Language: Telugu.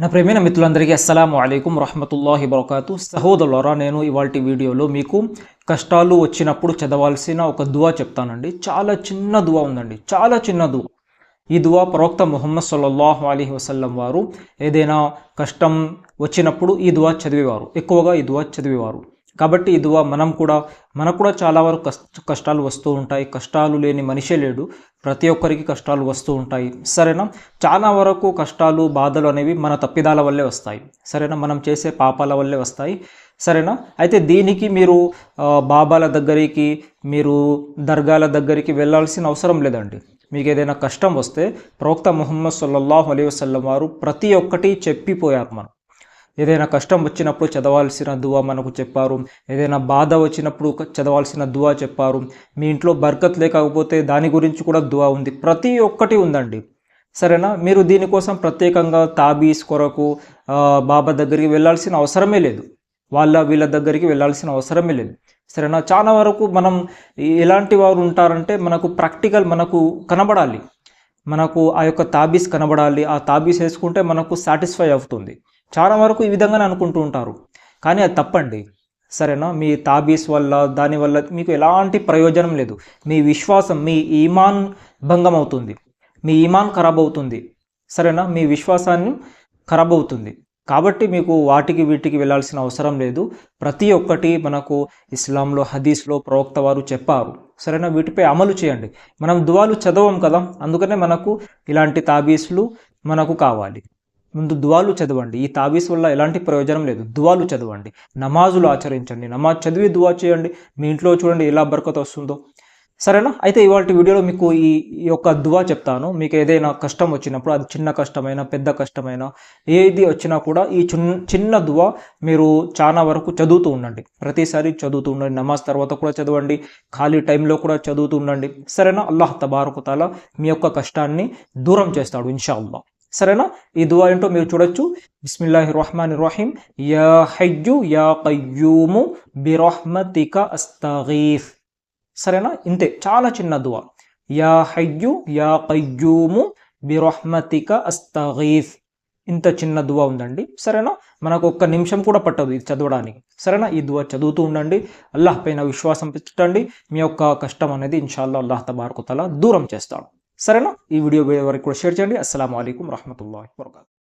నా ప్రేమైన మిత్రులందరికీ అస్సలం అయికం రహమతుల్లాహి బరకాతు. సహోదరులరా నేను ఇవాళ వీడియోలో మీకు కష్టాలు వచ్చినప్పుడు చదవాల్సిన ఒక దువా చెప్తానండి. చాలా చిన్న దువా ఉందండి. చాలా చిన్న దువా. ఈ దువా ప్రవక్త ముహమ్మద్ సల్లల్లాహు అలీ వసల్లం వారు ఏదైనా కష్టం వచ్చినప్పుడు ఈ దువా చదివేవారు. ఎక్కువగా ఈ దువా చదివేవారు. కాబట్టి ఇదిగో మనం కూడా మనకు కూడా చాలా వరకు కష్ట కష్టాలు వస్తూ ఉంటాయి. కష్టాలు లేని మనిషే లేడు. ప్రతి ఒక్కరికి కష్టాలు వస్తూ ఉంటాయి. సరేనా? చాలా వరకు కష్టాలు బాధలు అనేవి మన తప్పిదాల వల్లే వస్తాయి. సరేనా? మనం చేసే పాపాల వల్లే వస్తాయి. సరేనా? అయితే దీనికి మీరు బాబాల దగ్గరికి మీరు దర్గాల దగ్గరికి వెళ్ళాల్సిన అవసరం లేదండి. మీకు ఏదైనా కష్టం వస్తే ప్రవక్త ముహమ్మద్ సల్లల్లాహు అలీ వసల్లం వారు ప్రతి ఒక్కటి చెప్పిపోయారు మనం. ఏదైనా కష్టం వచ్చినప్పుడు చదవాల్సిన దువా మనకు చెప్పారు. ఏదైనా బాధ వచ్చినప్పుడు చదవాల్సిన దువా చెప్పారు. మీ ఇంట్లో బర్కత్ లేకపోతే దాని గురించి కూడా దువా ఉంది. ప్రతి ఒక్కటి ఉందండి. సరేనా? మీరు దీనికోసం ప్రత్యేకంగా తాబీస్ కొరకు బాబా దగ్గరికి వెళ్ళాల్సిన అవసరమే లేదు. వాళ్ళ వీళ్ళ దగ్గరికి వెళ్ళాల్సిన అవసరమే లేదు. సరేనా? చాలా వరకు మనం ఎలాంటి వారు ఉంటారంటే మనకు ప్రాక్టికల్ మనకు కనబడాలి. మనకు ఆ యొక్క తాబీస్ కనబడాలి. ఆ తాబీస్ వేసుకుంటే మనకు సాటిస్ఫై అవుతుంది. చాలా వరకు ఈ విధంగానే అనుకుంటూ ఉంటారు. కానీ అది తప్పండి. సరేనా? మీ తాబీస్ వల్ల దానివల్ల మీకు ఎలాంటి ప్రయోజనం లేదు. మీ విశ్వాసం మీ ఈమాన్ భంగం అవుతుంది మీ ఈమాన్ ఖరాబ్ అవుతుంది సరేనా? మీ విశ్వాసాన్ని ఖరాబ్ అవుతుంది కాబట్టి మీకు వాటికి వీటికి వెళ్ళాల్సిన అవసరం లేదు. ప్రతి ఒక్కటి మనకు ఇస్లాంలో హదీస్లో ప్రవక్త వారు చెప్పారు. సరేనా? వీటిపై అమలు చేయండి. మనం దువాలు చదవం కదా? అందుకనే మనకు ఇలాంటి తాబీస్లు మనకు కావాలి. ముందు దువాలు చదవండి. ఈ తాబీస్ వల్ల ఎలాంటి ప్రయోజనం లేదు. దువాలు చదవండి. నమాజులు ఆచరించండి. నమాజ్ చదివి దువా చేయండి. మీ ఇంట్లో చూడండి ఎలా బరకత వస్తుందో. సరేనా? అయితే ఇవాళ వీడియోలో మీకు ఈ యొక్క దువా చెప్తాను. మీకు ఏదైనా కష్టం వచ్చినప్పుడు అది చిన్న కష్టమైనా పెద్ద కష్టమైనా ఏది వచ్చినా కూడా ఈ చిన్న చిన్న దువా మీరు చాలా వరకు చదువుతూ ఉండండి. ప్రతిసారి చదువుతూ ఉండండి. నమాజ్ తర్వాత కూడా చదవండి. ఖాళీ టైంలో కూడా చదువుతూ ఉండండి. సరేనా? అల్లాహ్ తబారకుతాల మీ యొక్క కష్టాన్ని దూరం చేస్తాడు ఇన్షాల్లా. సరేనా? ఈ దువా ఏంటో మీరు చూడొచ్చు. బిస్మిల్లాహి రహమాన్ రహీం యా హయ్యు యా కయ్యూము బిరహ్మతిక అస్తగీఫ్ సరేనా? ఇంతే. చాలా చిన్న దువా. యా హయ్యు యా కయ్యూము బిరహ్మతిక అస్తగీఫ్ ఇంత చిన్న దువా ఉందండి. సరేనా? మనకు ఒక్క నిమిషం కూడా పట్టదు ఇది చదవడానికి. సరేనా? ఈ దువా చదువుతూ ఉండండి. అల్లాహ్ పైన విశ్వాసం పెట్టండి మీ యొక్క కష్టం అనేది ఇన్షాల్లా అల్లాహ్ తబార్కుతలా దూరం చేస్తాడు. సరేనా? ఈ వీడియో వరకు కూడా షేర్ చేయండి. అస్సలం అయికం రహమతుల్లాhi వరకాతు